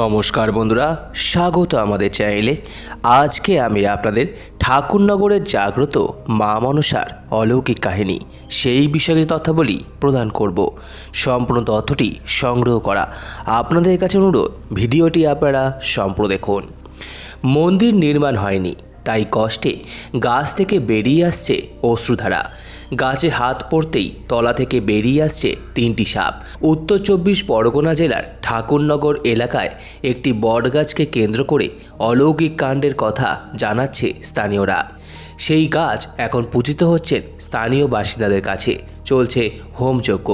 নমস্কার বন্ধুরা, স্বাগত আমাদের চ্যানেলে। আজকে আমি আপনাদের ঠাকুরনগরের জাগ্রত মা মনসার অলৌকিক কাহিনী, সেই বিষয়ে তথ্যাবলী প্রদান করব। সম্পূর্ণ তথ্যটি সংগ্রহ করা আপনাদের কাছে অনুরোধ, ভিডিওটি আপনারা সম্পূর্ণ দেখুন। মন্দির নির্মাণ হয়নি, তাই কষ্টে গাছ থেকে বেরিয়ে আসছে অশ্রুধারা। গাছে হাত পড়তেই তলা থেকে বেরিয়ে আসছে তিনটি সাপ। উত্তর চব্বিশ পরগনা জেলার ঠাকুরনগর এলাকায় একটি বটগাছকে কেন্দ্র করে অলৌকিক কাণ্ডের কথা জানাচ্ছে স্থানীয়রা। সেই গাছ এখন পূজিত হচ্ছেন স্থানীয় বাসিন্দাদের কাছে। চলছে হোমযজ্ঞ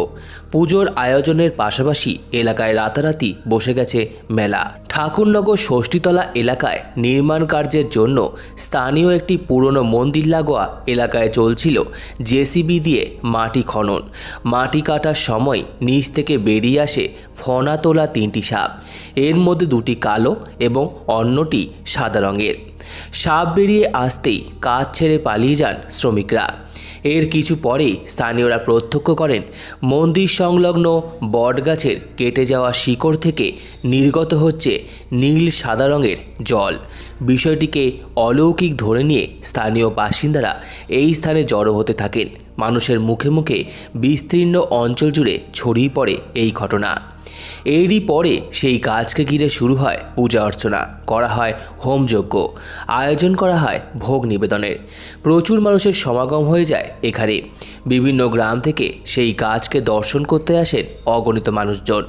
পুজোর আয়োজনের পাশাপাশি এলাকায় রাতারাতি বসে গেছে মেলা। ঠাকুরনগর ষষ্ঠীতলা এলাকায় নির্মাণ কার্যের জন্য স্থানীয় একটি পুরনো মন্দির লাগোয়া এলাকায় চলছিল জেসিবি দিয়ে মাটি খনন। মাটি কাটার সময় নিচ থেকে বেরিয়ে আসে ফনা তোলা তিনটি সাপ। এর মধ্যে দুটি কালো এবং অন্যটি সাদা রঙের। সাপ বেরিয়ে আসতেই কাজ ছেড়ে পালিয়ে যান শ্রমিকরা। এর কিছু পরেই স্থানীয়রা প্রত্যক্ষ করেন, মন্দির সংলগ্ন বটগাছের কেটে যাওয়া শিকড় থেকে নির্গত হচ্ছে নীল সাদা রঙের জল। বিষয়টিকে অলৌকিক ধরে নিয়ে স্থানীয় বাসিন্দারা এই স্থানে জড়ো হতে থাকেন। মানুষের মুখে মুখে বিস্তীর্ণ অঞ্চল জুড়ে ছড়িয়ে পড়ে এই ঘটনা। এরই পরে সেই কাজকে ঘিরে শুরু হয় পূজা অর্চনা। করা হয় হোমযজ্ঞ আয়োজন করা হয় ভোগ নিবেদনের। প্রচুর মানুষের সমাগম হয়ে যায় এখানে। বিভিন্ন গ্রাম থেকে সেই কাজকে দর্শন করতে আসেন অগণিত মানুষজন।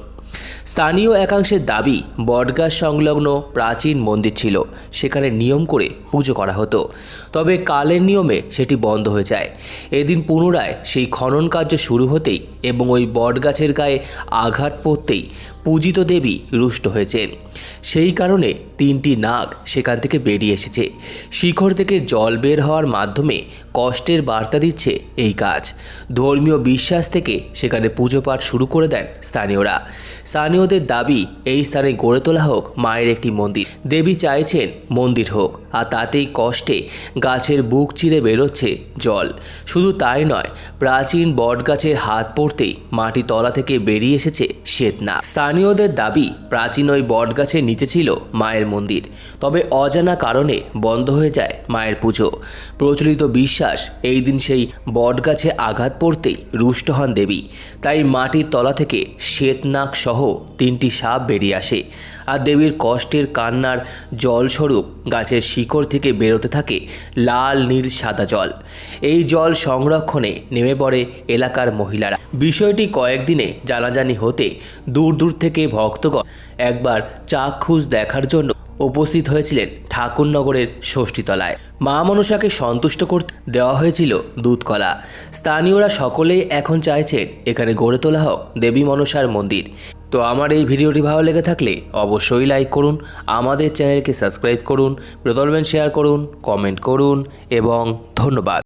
স্থানীয় একাংশের দাবি বটগাছ সংলগ্ন প্রাচীন মন্দির ছিল। সেখানে নিয়ম করে পুজো করা হতো। তবে কালের নিয়মে সেটি বন্ধ হয়ে যায়। এদিন পুনরায় সেই খনন কার্য শুরু হতেই এবং ওই বটগাছের গায়ে আঘাত পড়তেই পূজিত দেবী রুষ্ট হয়েছেন। সেই কারণে তিনটি নাগ সেখান থেকে বেরিয়ে এসেছে। শিখর থেকে জল বের হওয়ার মাধ্যমে কষ্টের বার্তা দিচ্ছে এই কাজ ধর্মীয় বিশ্বাস থেকে সেখানে পুজো পাঠ শুরু করে দেন স্থানীয়রা। স্থানীয়দের দাবি এই স্থানে গড়ে তোলা হোক মায়ের একটি মন্দির। দেবী চাইছেন মন্দির হোক। আর তাতেই কষ্টে গাছের বুক চিরে বেরোচ্ছে জল। শুধু তাই নয়, প্রাচীন বটগাছের হাত পড়তেই মাটি তলা থেকে বেরিয়ে এসেছে শ্বেতনা স্থানীয়দের দাবি, প্রাচীন ওই বটগাছের নিচে ছিল মায়ের মন্দির। তবে অজানা কারণে বন্ধ হয়ে যায় মায়ের পুজো। প্রচলিত বিশ্বাস, এই দিন সেই বটগাছে আঘাত পড়তেই রুষ্ট হন দেবী। তাই মাটির তলা থেকে শ্বেতনাক সহ তিনটি সাপ বেরিয়ে আসে। আর দেবীর কষ্টের কান্নার জলস্বরূপ গাছের শিকড় থেকে বেরোতে থাকে লাল, নীল, সাদা জল। এই জল সংরক্ষণে নেমে পড়ে এলাকার মহিলারা। বিষয়টি কয়েকদিনে জানাজানি হতে দূর দূর থেকে ভক্তগণ একবার চাক্ষুষ দেখার জন্য উপস্থিত হয়েছিলেন ঠাকুরনগরের ষষ্ঠীতলায়। মা মনসাকে সন্তুষ্ট করতে দেওয়া হয়েছিল দুধকলা। স্থানীয়রা সকলেই এখন চাইছেন এখানে গড়ে তোলা হোক দেবী মনসার মন্দির। তো আমার এই ভিডিওটি ভালো লেগে থাকলে অবশ্যই লাইক করুন, আমাদের চ্যানেলকে সাবস্ক্রাইব করুন প্রদলবেন শেয়ার করুন, কমেন্ট করুন এবং ধন্যবাদ।